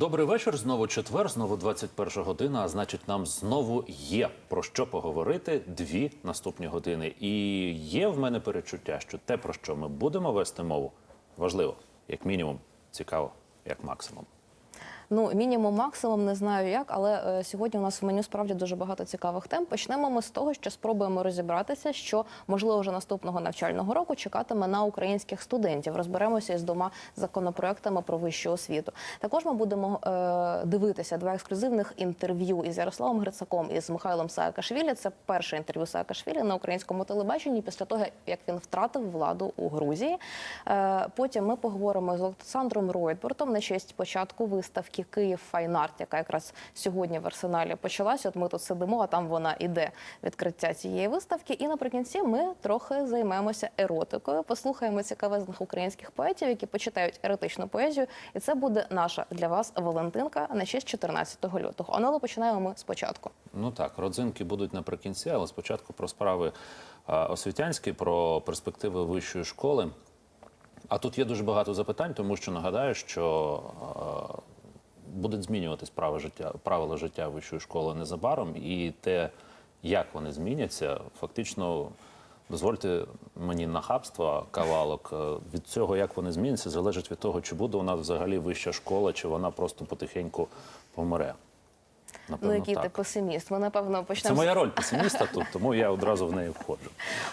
Добрий вечір. Знову четвер, знову 21 година. А значить, нам знову є про що поговорити дві наступні години. І є в мене перечуття, що те, про що ми будемо вести мову, важливо, як мінімум, цікаво, як максимум. Ну, мінімум, максимум, не знаю як, але е, сьогодні у нас в меню справді дуже багато цікавих тем. Почнемо ми з того, що спробуємо розібратися, що можливо вже наступного навчального року чекатиме на українських студентів. Розберемося із двома законопроектами про вищу освіту. Також ми будемо е, дивитися два ексклюзивних інтерв'ю із Ярославом Грицаком і з Михайлом Саакашвілі. Це перше інтерв'ю Саакашвілі на українському телебаченні після того, як він втратив владу у Грузії. Е, потім ми поговоримо з Олександром Ройтбортом на честь початку виставки Київ Файнарт, яка якраз сьогодні в арсеналі почалася. От ми тут сидимо, а там вона іде відкриття цієї виставки. І наприкінці ми трохи займемося еротикою. Послухаємо цікавезних українських поетів, які почитають еротичну поезію. І це буде наша для вас Валентинка на честь 14 лютого. Але починаємо ми спочатку. Ну так, родзинки будуть наприкінці, але спочатку про справи освітянські, про перспективи вищої школи. А тут є дуже багато запитань, тому що нагадаю, що будуть змінюватись правила життя, правила життя вищої школи незабаром, і те, як вони зміняться, фактично. Дозвольте мені нахабства кавалок. Е, Від цього, як вони зміняться, залежить від того, чи буде у нас взагалі вища школа, чи вона просто потихеньку помре. Ну, який ти песиміст. Ми напевно почнемо. з- моя роль песиміста тут, тому я одразу в неї входжу.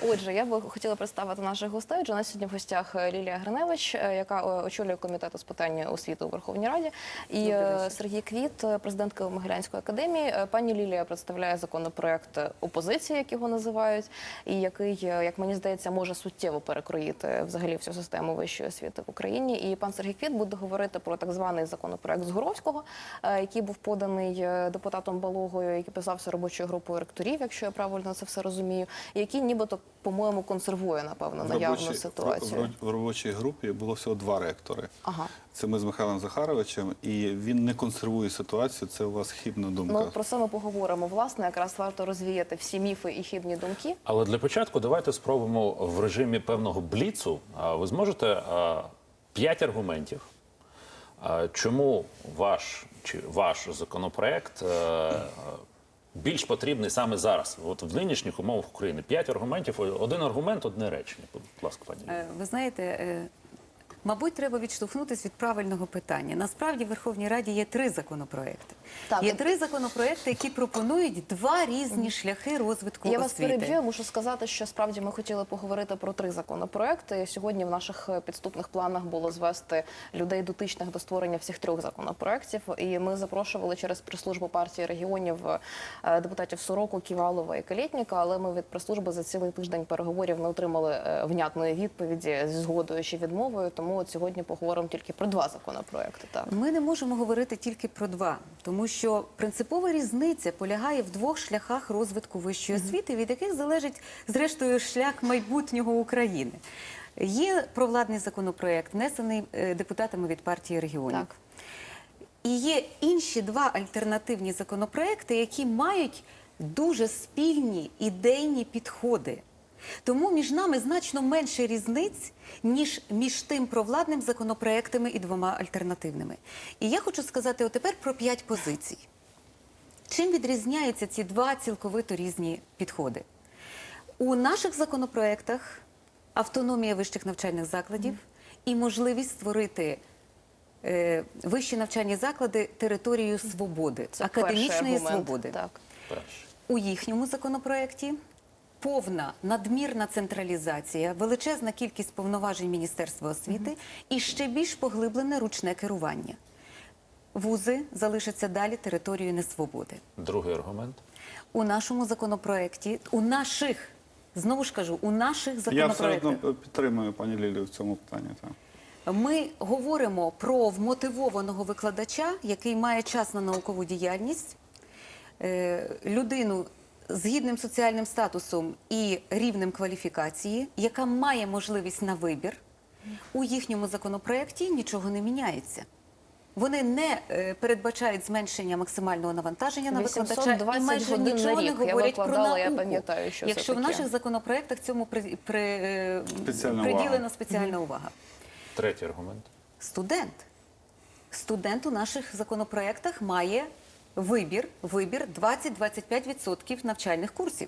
Отже, я би хотіла представити наших гостей. Отже, у нас сьогодні в гостях е, Лілія Гриневич, е, яка е, очолює комітет з питань освіти у Верховній Раді, і Сергій Квіт, президентка Могилянської академії. Пані Лілія представляє законопроект опозиції, як його називають, і який, як мені здається, може суттєво перекроїти взагалі всю систему вищої освіти в Україні. І пан Сергій Квіт буде говорити про так званий законопроект Згуровського, е, який був поданий е, депутатом Балогою, який писався робочою групою ректорів, якщо я правильно це все розумію, який нібито, по-моєму, консервує напевно В наявну робочій- ситуацію. В, в робочій групі було всього два ректори. Ага. Це ми з Михайлом Захаровичем, і він не консервує ситуацію. Це у вас хибна думка. Ну про це ми поговоримо. Власне, якраз варто розвіяти всі міфи і хибні думки. Але для початку давайте спробуємо в режимі певного бліцу. А, Ви зможете п'ять аргументів, чому ваш чи ваш законопроект е, більш потрібний саме зараз, от в нинішніх умовах України. П'ять аргументів, один аргумент, одне речення. Будь ласка, пані. Е, Ви знаєте, е, мабуть, треба відштовхнутися від правильного питання. Насправді в Верховній Раді є три законопроекти. Так. Є три законопроекти, які пропонують два різні шляхи розвитку Я вас освіти. переб'ю. Мушу сказати, що справді ми хотіли поговорити про три законопроекти. Сьогодні в наших е, підступних планах було звести людей дотичних до створення всіх трьох законопроектів. І ми запрошували через прес-службу партії регіонів е, депутатів Сороку, Ківалова і Калєтніка. Але ми від прес-служби за цілий тиждень переговорів не отримали е, внятної відповіді зі згодою чи відмовою. Тому от сьогодні поговоримо тільки про два законопроекти. Так. Ми не можемо говорити тільки про два, тому що принципова різниця полягає в двох шляхах розвитку вищої освіти, від яких залежить зрештою шлях майбутнього України. Є провладний законопроект, внесений е, депутатами від партії регіонів. Так. І є інші два альтернативні законопроекти, які мають дуже спільні ідейні підходи. Тому між нами значно менше різниць, ніж між тим провладним законопроектами і двома альтернативними. І я хочу сказати отепер про п'ять позицій. Чим відрізняються ці два цілковито різні підходи? У наших законопроектах автономія вищих навчальних закладів і можливість створити е, вищі навчальні заклади територією свободи, Це перший академічної аргумент. свободи. Так. У їхньому законопроекті повна надмірна централізація, величезна кількість повноважень Міністерства освіти і ще більш поглиблене ручне керування. Вузи залишаться далі територією несвободи. Другий аргумент. У нашому законопроекті, у наших, знову ж кажу, у наших Я законопроектах абсолютно підтримую пані Лілію в цьому питанні. Так. ми говоримо про вмотивованого викладача, який має час на наукову діяльність, е, людину з гідним соціальним статусом і рівнем кваліфікації, яка має можливість на вибір. У їхньому законопроекті нічого не міняється. Вони не е, передбачають зменшення максимального навантаження на викладача і майже нічого не говорять про науку. я пам'ятаю, що Якщо в наших законопроектах цьому при, при, е, Спеціальна приділена увага. спеціальна увага. Третій аргумент. Студент. студент у наших законопроектах має вибір, вибір 20-25% навчальних курсів.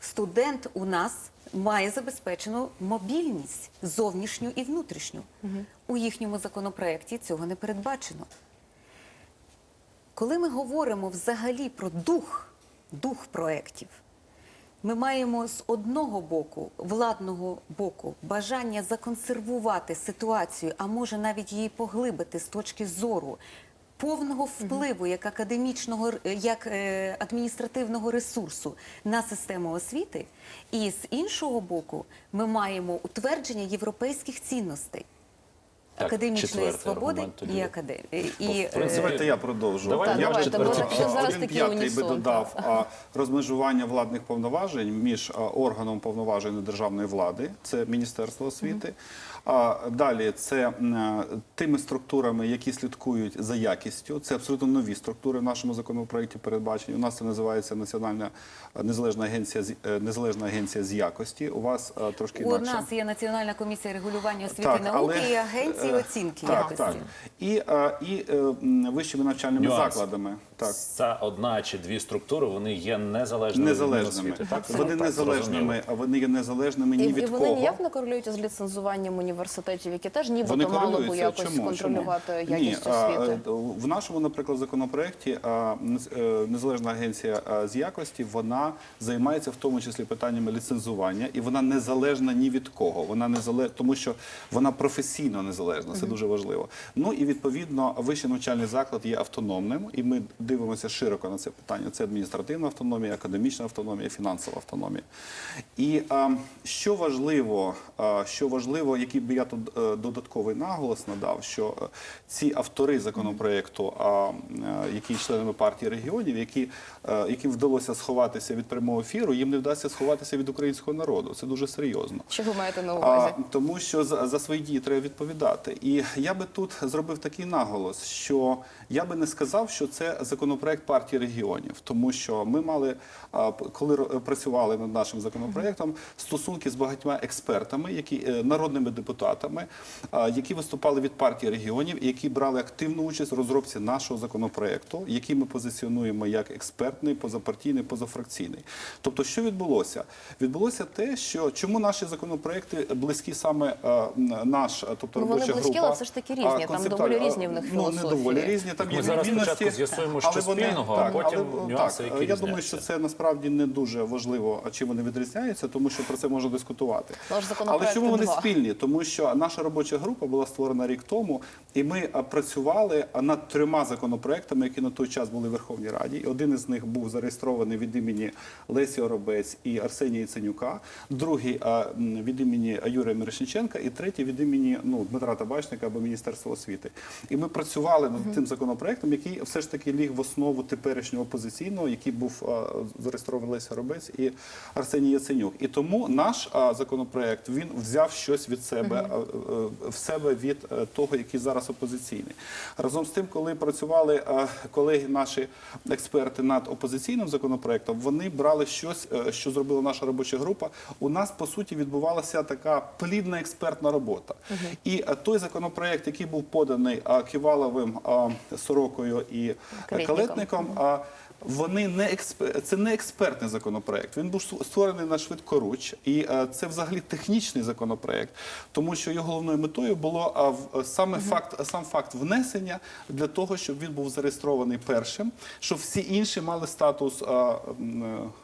Студент у нас має забезпечену мобільність зовнішню і внутрішню. У їхньому законопроекті цього не передбачено. Коли ми говоримо взагалі про дух, дух проєктів, ми маємо з одного боку, владного боку, бажання законсервувати ситуацію, а може навіть її поглибити з точки зору повного впливу як академічного, як е, адміністративного ресурсу на систему освіти. І з іншого боку, ми маємо утвердження європейських цінностей. Так, Академічної свободи і академії. І, е, Давайте я продовжу. Давайте, я зараз один п'ятий би додав а, розмежування владних повноважень між органом повноважень державної влади, це Міністерство освіти. А далі це е, тими структурами, які слідкують за якістю. Це абсолютно нові структури в нашому законопроекті передбачені. У нас це називається Національна е, незалежна агенція з е, незалежна агенція з якості. У вас трошки У інакше. нас є Національна комісія регулювання освіти Так, і науки але, і агенції оцінки Так, якості. так. І, і вищими навчальними Нюанс. закладами. Так. Ця одна чи дві структури вони є незалежними Незалежними. освіти. Так, Вони Так, незалежними, а вони є незалежними ні І, від і вони кого. ніяк не корелюють з ліцензуванням університетів, які теж Вони нібито мало би якось Чому? контролювати Чому? якість Ні, освіти. е, в нашому, наприклад, законопроекті а, е, незалежна агенція з якості вона займається в тому числі питаннями ліцензування, і вона незалежна ні від кого. Вона незалежна, тому що вона професійно незалежна. Це дуже важливо. Ну і відповідно вищий навчальний заклад є автономним, і ми дивимося широко на це питання. Це адміністративна автономія, академічна автономія, фінансова автономія. І а, що важливо, а, що важливо, який би я тут е, додатковий наголос надав, що е, ці автори законопроекту, а, е, які є членами партії регіонів, які, е, яким вдалося сховатися від прямого ефіру, їм не вдасться сховатися від українського народу. Це дуже серйозно. Що ви маєте на увазі? А, тому що за, за свої дії треба відповідати. І я би тут зробив такий наголос, що я би не сказав, що це законопроект партії регіонів, тому що ми мали, коли працювали над нашим законопроектом, стосунки з багатьма експертами, які е, народними депутатами, які виступали від партії регіонів, які брали активну участь в розробці нашого законопроекту, який ми позиціонуємо як експертний, позапартійний, позафракційний. Тобто, що відбулося? Відбулося те, що чому наші законопроекти близькі саме е, наш, е, тобто Ну, вони робоча близькі, група. але все ж таки різні. Там доволі різні в них Ну, не доволі різні. Там Ми є зараз відмінності, спочатку з'ясуємо, що але вони- спільного, а потім нюанси, які Я думаю, що це насправді не дуже важливо, а чим вони відрізняються, тому що про це можна дискутувати. Але чому вони спільні? Тому що наша робоча група була створена рік тому, і ми працювали над трьома законопроектами, які на той час були в Верховній Раді. І один із них був зареєстрований від імені Лесі Оробець і Арсенія Яценюка, другий від імені Юрія Мирошниченка, і третій від імені ну, Дмитра Табачника або Міністерства освіти. І ми працювали над тим законопроектом, який все ж таки ліг в основу теперішнього опозиційного, який був зареєстрований Леся Оробець і Арсеній Яценюк. І тому наш законопроект він взяв щось від себе е, в себе від е, того, який зараз опозиційний. Разом з тим, коли працювали колеги, наші експерти над опозиційним законопроектом, вони брали щось, е, що зробила наша робоча група. У нас по суті відбувалася така плідна експертна робота. І той законопроект, який був поданий Ківаловим, Сорокою і. Калетником, а вони не експер... це не експертний законопроект. Він був створений на швидкоруч, і е, це взагалі технічний законопроект, тому що його головною метою було саме факт, сам факт внесення для того, щоб він був зареєстрований першим, щоб всі інші мали статус е,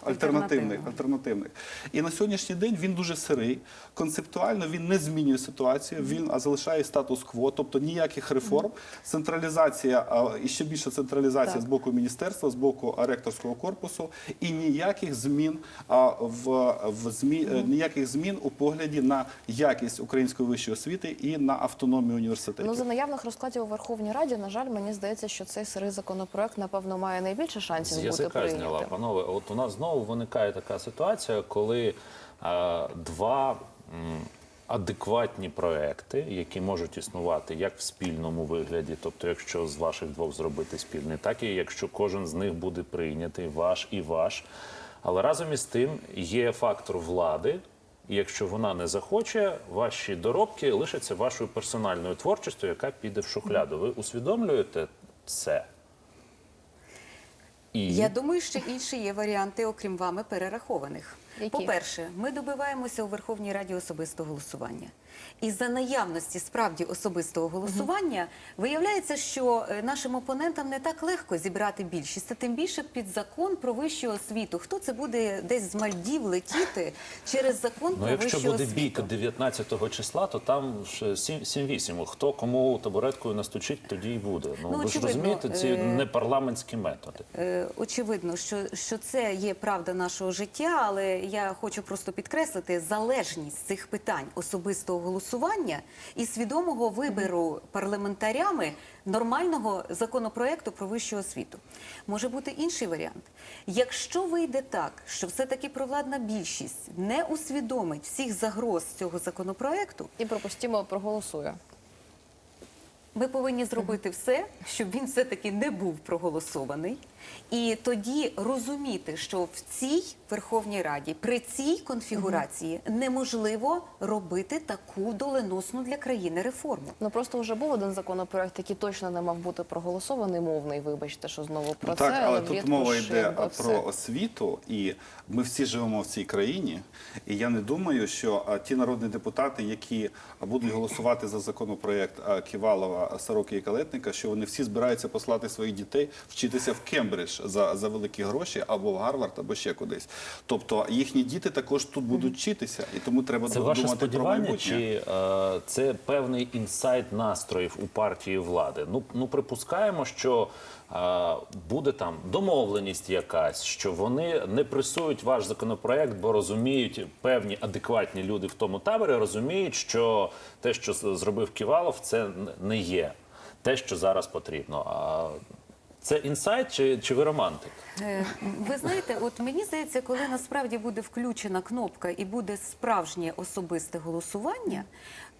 альтернативних. альтернативних. І на сьогоднішній день він дуже сирий. Концептуально він не змінює ситуацію, він залишає статус-кво, тобто ніяких реформ. Централізація і ще більше централізація Так. з боку міністерства, з боку а, ректорського корпусу, і ніяких змін а, в, в змі, е, ніяких змін у погляді на якість української вищої освіти і на автономію університетів. Ну, за наявних розкладів у Верховній Раді, на жаль, мені здається, що цей сирий законопроект, напевно, має найбільше шансів З бути язика зняла, панове. От у нас знову виникає така ситуація, коли е, два м, адекватні проекти, які можуть існувати як в спільному вигляді, тобто, якщо з ваших двох зробити спільний, так і якщо кожен з них буде прийнятий, ваш і ваш. Але разом із тим є фактор влади, І якщо вона не захоче, ваші доробки лишаться вашою персональною творчістю, яка піде в шухляду. Ви усвідомлюєте це? І Я думаю, що інші є варіанти, окрім вами, перерахованих. По-перше, ми добиваємося у Верховній Раді особистого голосування. І за наявності справді особистого голосування виявляється, що е, нашим опонентам не так легко зібрати більшість, а тим більше під закон про вищу освіту. Хто це буде десь з Мальдів летіти через закон Ну, про якщо буде освіту? бійка 19 числа, то там ж 7-8. Хто кому табуреткою настучить, тоді й буде. Ну, Ну, ви ж розумієте, ці е, не парламентські методи. Е, Очевидно, що, що це є правда нашого життя, але я хочу просто підкреслити залежність цих питань особистого голосування і свідомого вибору парламентарями нормального законопроекту про вищу освіту. Може бути інший варіант. Якщо вийде так, що все-таки провладна більшість не усвідомить всіх загроз цього законопроекту, І пропустимо проголосує. Ми повинні зробити все, щоб він все-таки не був проголосований, і тоді розуміти, що в цій Верховній Раді при цій конфігурації неможливо робити таку доленосну для країни реформу. Ну просто вже був один законопроект, який точно не мав бути проголосований, мовний. Вибачте, що знову про так, це. але влітку тут мова йде все. про освіту, і ми всі живемо в цій країні. І я не думаю, що ті народні депутати, які будуть голосувати за законопроект Ківалова, Сороки і Калетника, що вони всі збираються послати своїх дітей вчитися в Кембридж за, за великі гроші або в Гарвард, або ще кудись. Тобто їхні діти також тут будуть вчитися, і тому треба Це думати ваше про майбутнє. чи е, це певний інсайт настроїв у партії влади? Ну, ну припускаємо, що буде там домовленість якась, що вони не пресують ваш законопроект, бо розуміють певні адекватні люди в тому таборі, розуміють, що те, що зробив Ківалов, це не є те, що зараз потрібно. Це інсайт чи, чи ви романтик? Е, Ви знаєте, от мені здається, коли насправді буде включена кнопка і буде справжнє особисте голосування,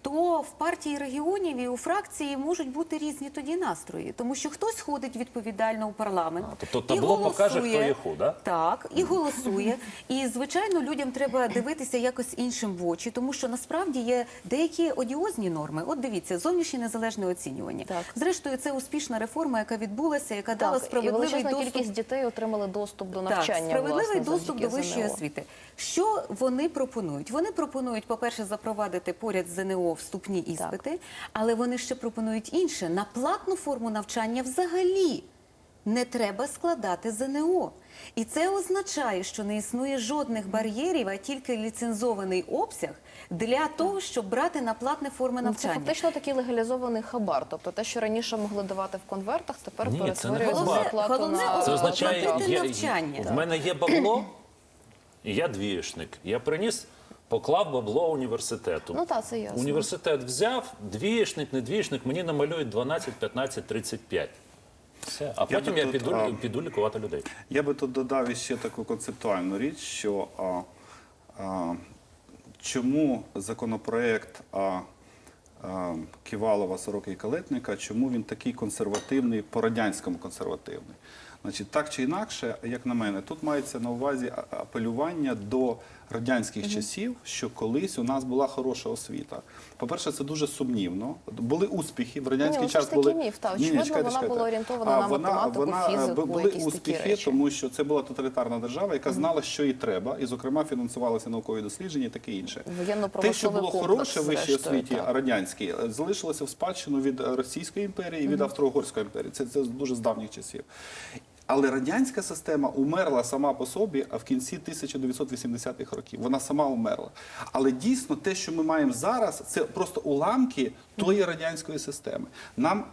то в партії регіонів і у фракції можуть бути різні тоді настрої, тому що хтось ходить відповідально у парламент. А, тобто і табло покаже, хто є ху, да? Так, і голосує. І звичайно, людям треба дивитися якось іншим в очі, тому що насправді є деякі одіозні норми. От дивіться, зовнішнє незалежне оцінювання. Так. Зрештою, це успішна реформа, яка відбулася, яка дала Так, і справедливий величезна доступ кількість дітей отримали доступ до навчання. так, справедливий власне, доступ до вищої ЗНО. освіти. Що вони пропонують? Вони пропонують, по-перше, запровадити поряд з ЗНО вступні іспити, але вони ще пропонують інше на платну форму навчання взагалі. Не треба складати ЗНО. І це означає, що не існує жодних бар'єрів, а тільки ліцензований обсяг для того, щоб брати на платне форми Ну, Це фактично такий легалізований хабар. Тобто те, що раніше могли давати в конвертах, тепер Ні, не перетворюється на Це означає, є, навчання. в мене є бабло, і я двієшник. Я приніс, поклав бабло університету. Ну так, це ясно. Університет взяв, двієшник, не двієшник, мені намалюють 12, 15, 35. Все. А Я потім я тут, піду, а, піду лікувати людей. Я би тут додав іще таку концептуальну річ, що а, а, чому законопроект а, а, Ківалова, Сороки і Калетника, чому він такий консервативний, по-радянському консервативний? Значить, так чи інакше, як на мене, тут мається на увазі апелювання до радянських часів, що колись у нас була хороша освіта. По-перше, це дуже сумнівно. Були успіхи в радянський Ні, ну, час. це були міф, ні, Очевидно, чекайте, вона чекайте. була орієнтована А на математику, вона, фізику, були якісь такі успіхи, речі. тому що це була тоталітарна держава, яка знала, що їй треба, і, зокрема, фінансувалися наукові дослідження і таке інше. Те, що було хороше в вищій освіті так. радянській, е, залишилося в спадщину від Російської імперії і від Австро-Угорської імперії. Це, це дуже з давніх часів. Але радянська система умерла сама по собі а в кінці 1980-х років. Вона сама умерла. Але дійсно те, що ми маємо зараз, це просто уламки тої радянської системи. Нам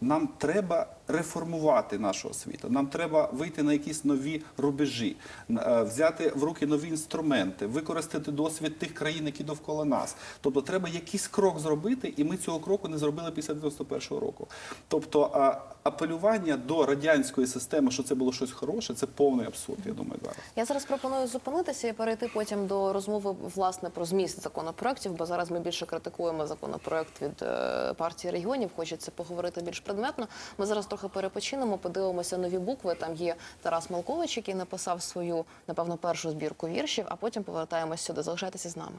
нам треба реформувати нашу освіту. Нам треба вийти на якісь нові рубежі, е, взяти в руки нові інструменти, використати досвід тих країн, які довкола нас. Тобто, треба якийсь крок зробити, і ми цього кроку не зробили після 91-го року. Тобто, апелювання до радянської системи, що це було щось хороше, це повний абсурд. Я думаю, зараз. Я зараз пропоную зупинитися і перейти потім до розмови власне про зміст законопроєктів, бо зараз ми більше критикуємо законопроект від е, партії регіонів. Хочеться поговорити більш предметно. Ми зараз трохи трохи перепочинемо, подивимося нові букви. Там є Тарас Малкович, який написав свою, напевно, першу збірку віршів, а потім повертаємось сюди. Залишайтеся з нами.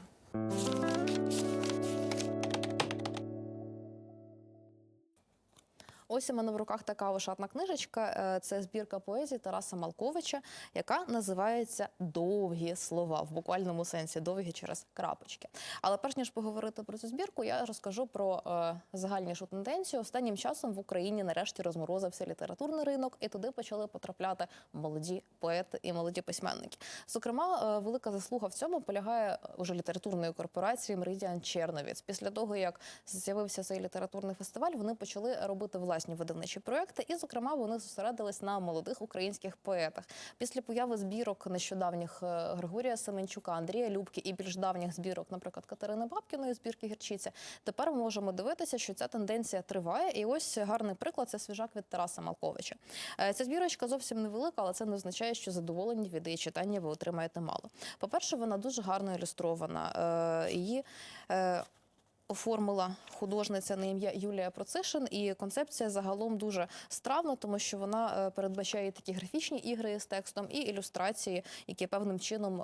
Ось у мене в руках така ошатна книжечка. Е, Це збірка поезії Тараса Малковича, яка називається Довгі слова в буквальному сенсі довгі через крапочки. Але перш ніж поговорити про цю збірку, я розкажу про е, загальнішу тенденцію. Останнім часом в Україні нарешті розморозився літературний ринок, і туди почали потрапляти молоді поети і молоді письменники. Зокрема, е, велика заслуга в цьому полягає уже літературної корпорації Меридіан Черновіць. Після того як з'явився цей літературний фестиваль, вони почали робити власні видавничі проекти, і, зокрема, вони зосередились на молодих українських поетах. Після появи збірок нещодавніх е, Григорія Семенчука, Андрія Любки і більш давніх збірок, наприклад, Катерини Бабкіної збірки Гірчиця. Тепер ми можемо дивитися, що ця тенденція триває. І ось гарний приклад це свіжак від Тараса Малковича. Е, Ця збірочка зовсім невелика, але це не означає, що задоволені від її читання ви отримаєте мало. По-перше, вона дуже гарно ілюстрована. Її е, оформила художниця на ім'я Юлія Процишин, і концепція загалом дуже стравна, тому що вона е, передбачає такі графічні ігри з текстом і ілюстрації, які певним чином.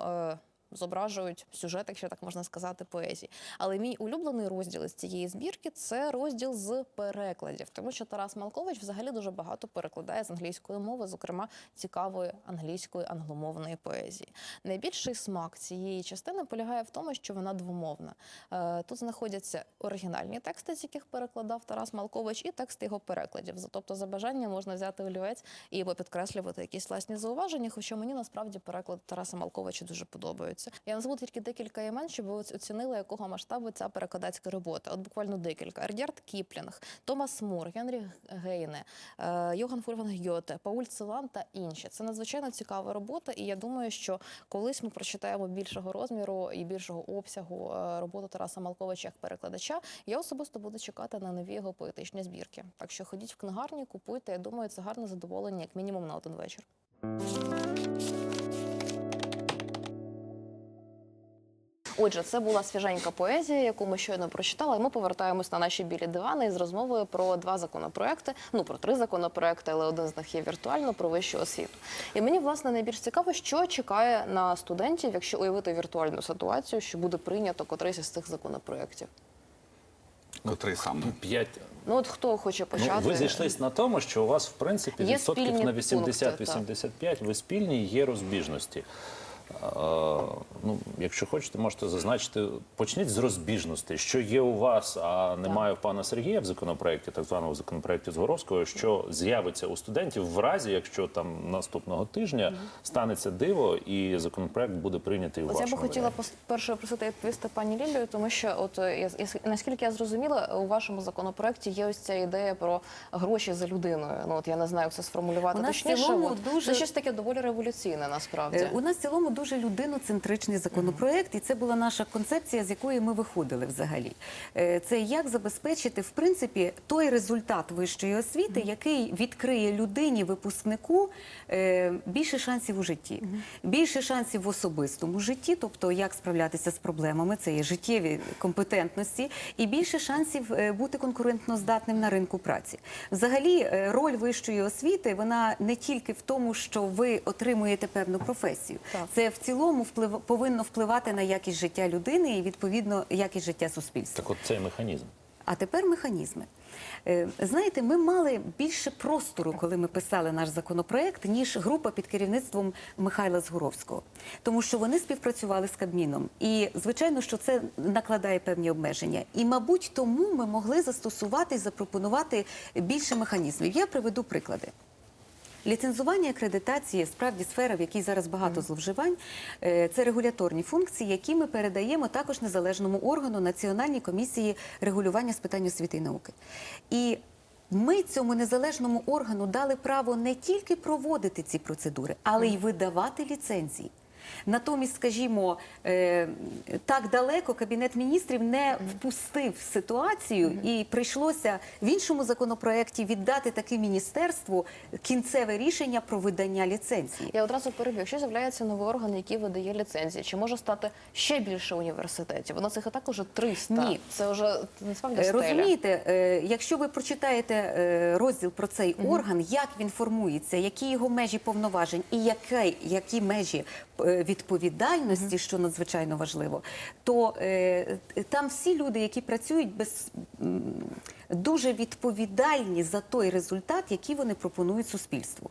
Зображують сюжет, якщо так можна сказати, поезії. Але мій улюблений розділ із цієї збірки це розділ з перекладів, тому що Тарас Малкович взагалі дуже багато перекладає з англійської мови, зокрема цікавої англійської англомовної поезії. Найбільший смак цієї частини полягає в тому, що вона двомовна. Е, Тут знаходяться оригінальні тексти, з яких перекладав Тарас Малкович, і тексти його перекладів. Тобто, за бажанням можна взяти олівець і попідкреслювати якісь власні зауваження. Хоча мені насправді переклад Тараса Малковича дуже подобаються. Я назву тільки декілька імен, щоб ви оцінили, якого масштабу ця перекладацька робота. От буквально декілька: Ердярд Кіплінг, Томас Мур, Генрі Гейне, е, Йоган Фольфганг Гьоте, Пауль Целан та інші. Це надзвичайно цікава робота, і я думаю, що колись ми прочитаємо більшого розміру і більшого обсягу е, роботу Тараса Малковича як перекладача. Я особисто буду чекати на нові його поетичні збірки. Так що ходіть в книгарні, купуйте. Я думаю, це гарне задоволення, як мінімум на один вечір. Отже, це була свіженька поезія, яку ми щойно прочитали. І ми повертаємось на наші білі дивани із розмовою про два законопроекти. Ну про три законопроекти, але один з них є віртуально про вищу освіту. І мені власне найбільш цікаво, що чекає на студентів, якщо уявити віртуальну ситуацію, що буде прийнято котрийсь із цих законопроєктів. Котрий саме? П'ять. Ну от хто хоче почати? Ну, ви зійшлись на тому, що у вас в принципі Є відсотків на пункти, 80-85 ви спільні, є розбіжності. Ну, якщо хочете, можете зазначити, почніть з розбіжностей, що є у вас, а немає в пана Сергія в законопроекті, так званому законопроекті Згоровського, що з'явиться у студентів в разі, якщо там наступного тижня станеться диво і законопроект буде прийнятий у От я би хотіла перше просити відповісти пані Лілію, тому що, от е, я, наскільки я зрозуміла, у вашому законопроекті є ось ця ідея про гроші за людиною. Ну от я не знаю, як це сформулювати У нас точніше. цілому От дуже- Це щось таке доволі революційне, насправді. Е, У нас в цілому дуже людиноцентричний законопроект, і це була наша концепція, з якої ми виходили взагалі. Е, Це як забезпечити в принципі той результат вищої освіти, який відкриє людині, випускнику е, більше шансів у житті, більше шансів в особистому житті, тобто як справлятися з проблемами, це є життєві компетентності, і більше шансів е, бути конкурентноздатним на ринку праці. Взагалі, роль вищої освіти вона не тільки в тому, що ви отримуєте певну професію, Так. це в цілому вплив повинно впливати на якість життя людини і відповідно якість життя суспільства. Так, от цей механізм. А тепер механізми. Е, Знаєте, ми мали більше простору, коли ми писали наш законопроект, ніж група під керівництвом Михайла Згуровського, тому що вони співпрацювали з Кабміном. І звичайно, що це накладає певні обмеження. І, мабуть, тому ми могли застосувати і запропонувати більше механізмів. Я приведу приклади. Ліцензування і акредитації справді сфера, в якій зараз багато зловживань. Е, Це регуляторні функції, які ми передаємо також незалежному органу Національній комісії регулювання з питань освіти і науки. І ми цьому незалежному органу дали право не тільки проводити ці процедури, але й видавати ліцензії. Натомість, скажімо, е, так далеко кабінет міністрів не впустив ситуацію, і прийшлося в іншому законопроекті віддати таке міністерству кінцеве рішення про видання ліцензії. Я одразу переб'ю. Якщо з'являється новий орган, який видає ліцензії, чи може стати ще більше університетів? У нас їх і так уже 300. Ні. Це вже насправді Е, стеля. Розумієте, е, якщо ви прочитаєте розділ про цей орган, як він формується, які його межі повноважень і яке, які межі відповідальності, що надзвичайно важливо, то е, там всі люди, які працюють без дуже відповідальні за той результат, який вони пропонують суспільству.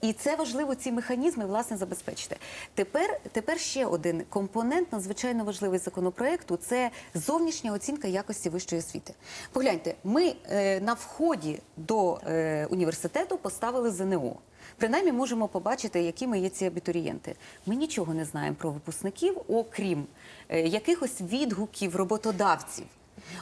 І це важливо ці механізми власне забезпечити. Тепер, тепер ще один компонент надзвичайно важливий законопроекту це зовнішня оцінка якості вищої освіти. Погляньте, ми е, на вході до е, університету поставили ЗНО. Принаймні можемо побачити, якими є ці абітурієнти. Ми нічого не знаємо про випускників, окрім е, якихось відгуків роботодавців.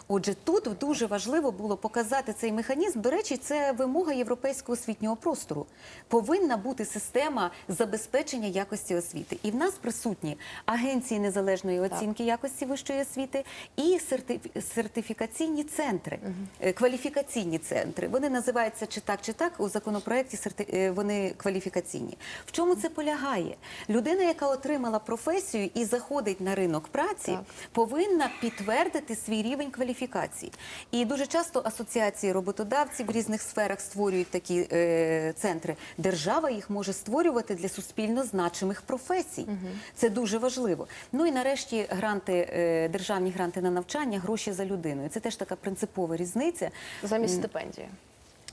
Отже, тут дуже важливо було показати цей механізм. До речі, це вимога європейського освітнього простору. Повинна бути система забезпечення якості освіти. І в нас присутні агенції незалежної оцінки якості вищої освіти і сертиф- сертифікаційні центри, е, кваліфікаційні центри. Вони називаються чи так, чи так у законопроекті серти- е, вони кваліфікаційні. В чому це полягає? Людина, яка отримала професію і заходить на ринок праці, Так. повинна підтвердити свій рівень кваліфікації. І дуже часто асоціації роботодавців в різних сферах створюють такі е, центри. Держава їх може створювати для суспільно значимих професій. Це дуже важливо. Ну і нарешті гранти, е, державні гранти на навчання, гроші за людиною. Це теж така принципова різниця. замість стипендії.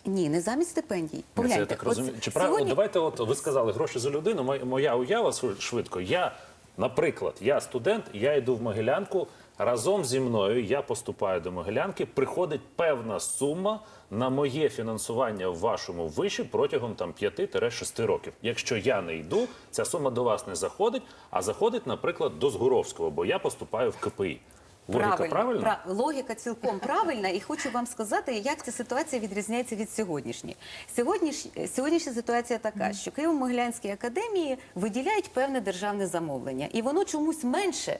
Ні, не замість стипендій. Це Погляньте, я так от розумію. Чи правильно? Давайте, от ви сказали гроші за людину. Моя- Моя уява швид- швидко. Я, наприклад, я студент, я йду в Могилянку. Разом зі мною я поступаю до Могилянки. Приходить певна сума на моє фінансування в вашому виші протягом там 5-6 років. Якщо я не йду, ця сума до вас не заходить, а заходить, наприклад, до Згуровського, бо я поступаю в КПІ. Логіка правильна? Пра- логіка цілком правильна, і хочу вам сказати, як ця ситуація відрізняється від сьогоднішньої. Сьогодніш, сьогоднішня ситуація така, що Києво-Могилянській академії виділяють певне державне замовлення, і воно чомусь менше.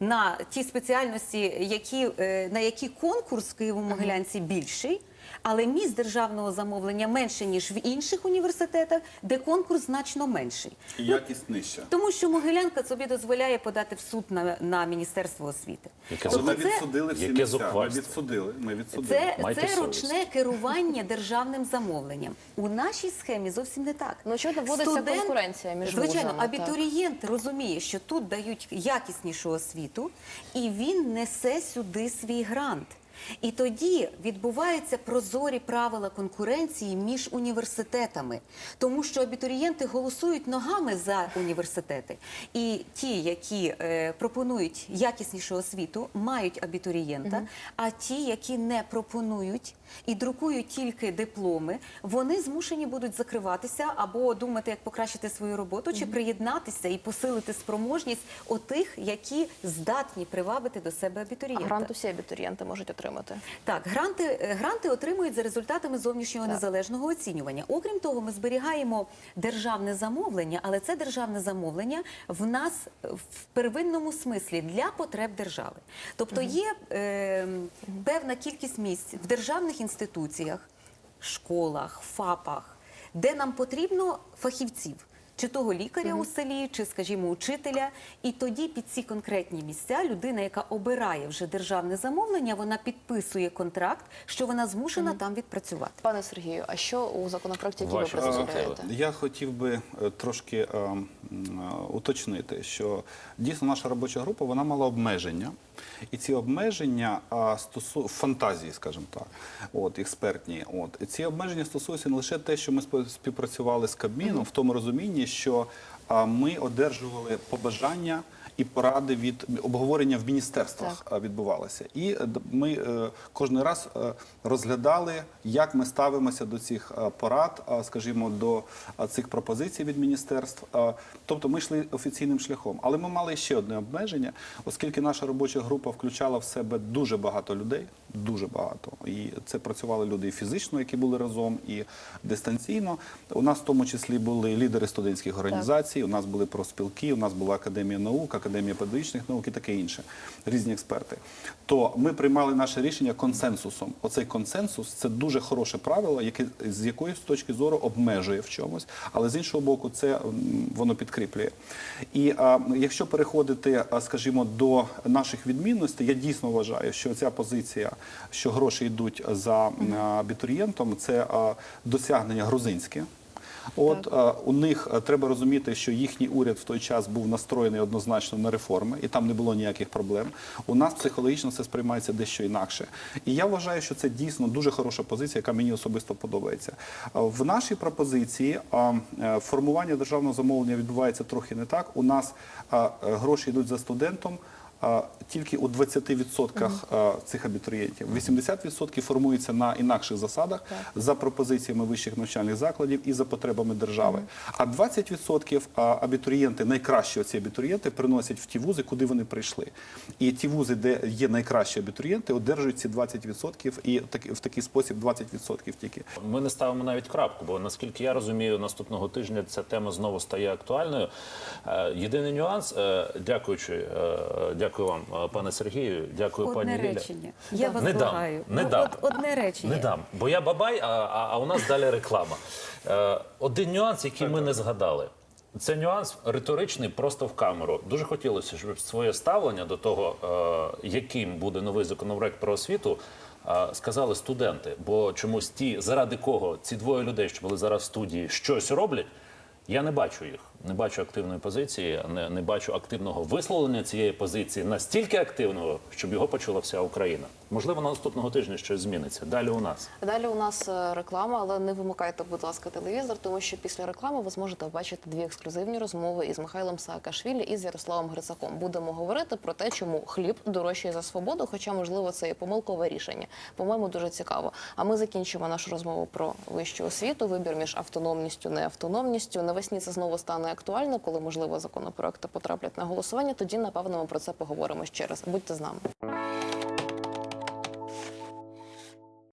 На ті спеціальності, які, е, на які конкурс в Києво-Могилянці більший, але місць державного замовлення менше, ніж в інших університетах, де конкурс значно менший. І якість нижча. Тому що Могилянка собі дозволяє подати в суд на, на Міністерство освіти. Яке Але ми Тобто це- відсудили всі Яке місця. Ми відсудили. Ми відсудили. Це, Майте це совість. ручне керування державним замовленням. У нашій схемі зовсім не так. Ну, очевидно, вводиться конкуренція між Звичайно, вузами, так. абітурієнт розуміє, що тут дають якіснішу освіту, і він несе сюди свій грант. І тоді відбуваються прозорі правила конкуренції між університетами, тому що абітурієнти голосують ногами за університети. І ті, які е, пропонують якіснішу освіту, мають абітурієнта, а ті, які не пропонують і друкують тільки дипломи, вони змушені будуть закриватися або думати, як покращити свою роботу, чи приєднатися і посилити спроможність отих, які здатні привабити до себе А абітурієнта. грант усі абітурієнти можуть отримати. Так, гранти, е, гранти отримують за результатами зовнішнього незалежного оцінювання. Окрім того, ми зберігаємо державне замовлення, але це державне замовлення в нас в первинному смислі для потреб держави. Тобто є е, певна кількість місць в державних інституціях, школах, ФАПах, де нам потрібно фахівців. Чи того лікаря у селі, чи, скажімо, учителя, і тоді під ці конкретні місця людина, яка обирає вже державне замовлення, вона підписує контракт, що вона змушена там відпрацювати. Пане Сергію, а що у законопроекті, який ви представляєте? Я хотів би е, трошки е, м, е, уточнити, що дійсно наша робоча група вона мала обмеження, і ці обмеження а, стосу фантазії, скажімо так, от експертні. От і ці обмеження стосуються не лише те, що ми співпрацювали з Кабміном, в тому розумінні, що ми одержували побажання і поради від обговорення в міністерствах Так. відбувалося. І е, ми е, кожен раз е, розглядали, як ми ставимося до цих порад, скажімо, до цих пропозицій від міністерств. Тобто ми йшли офіційним шляхом. Але ми мали ще одне обмеження, оскільки наша робоча група включала в себе дуже багато людей, дуже багато. І це працювали люди і фізично, які були разом, і дистанційно. У нас в тому числі були лідери студентських організацій, у нас були профспілки, у нас була академія наук, академія педагогічних наук і таке інше, різні експерти. То ми приймали наше рішення консенсусом. Оцей консенсус це дуже хороше правило, яке з якоїсь точки зору обмежує в чомусь, але з іншого боку, це воно підкріплює. І а, якщо переходити, скажімо, до наших відмінностей, я дійсно вважаю, що ця позиція, що гроші йдуть за абітурієнтом, це досягнення грузинське. От е, у них е, треба розуміти, що їхній уряд в той час був настроєний однозначно на реформи, і там не було ніяких проблем. У нас психологічно це сприймається дещо інакше. І я вважаю, що це дійсно дуже хороша позиція, яка мені особисто подобається. Е, В нашій пропозиції а, формування державного замовлення відбувається трохи не так. У нас а, гроші йдуть за студентом. Тільки у 20% цих абітурієнтів 80% формується на інакших засадах за пропозиціями вищих навчальних закладів і за потребами держави. А 20% абітурієнти, найкращі оці абітурієнти, приносять в ті вузи, куди вони прийшли. І ті вузи, де є найкращі абітурієнти, одержують ці 20% і в такий спосіб 20% тільки. Ми не ставимо навіть крапку, бо наскільки я розумію, наступного тижня ця тема знову стає актуальною. Е, Єдиний нюанс, е, дякуючи, е, дякую вам, пане Сергію, дякую Одне пані Ліля. речення. Я вас не дам, не Ну, дам. от одне речення. Не дам, бо я бабай, а, а, а у нас далі реклама. Е, один нюанс, який ми не згадали. Це нюанс риторичний просто в камеру. Дуже хотілося, щоб своє ставлення до того, е, яким буде новий законопроект про освіту, е, сказали студенти. Бо чомусь ті, заради кого ці двоє людей, що були зараз в студії, щось роблять. Я не бачу їх, не бачу активної позиції, не, не бачу активного висловлення цієї позиції настільки активного, щоб його почула вся Україна. Можливо, на наступного тижня щось зміниться. Далі у нас. Далі у нас е, реклама, але не вимикайте, будь ласка, телевізор, тому що після реклами ви зможете побачити дві ексклюзивні розмови із Михайлом Саакашвілі і з Ярославом Грицаком. Будемо говорити про те, чому хліб дорожчий за свободу, хоча, можливо, це і помилкове рішення. По-моєму, дуже цікаво. А ми закінчимо нашу розмову про вищу освіту, вибір між автономністю, неавтономністю. Навесні це знову стане актуально, коли можливо законопроекти потраплять на голосування. Тоді напевно ми про це поговоримо ще раз. Будьте з нами.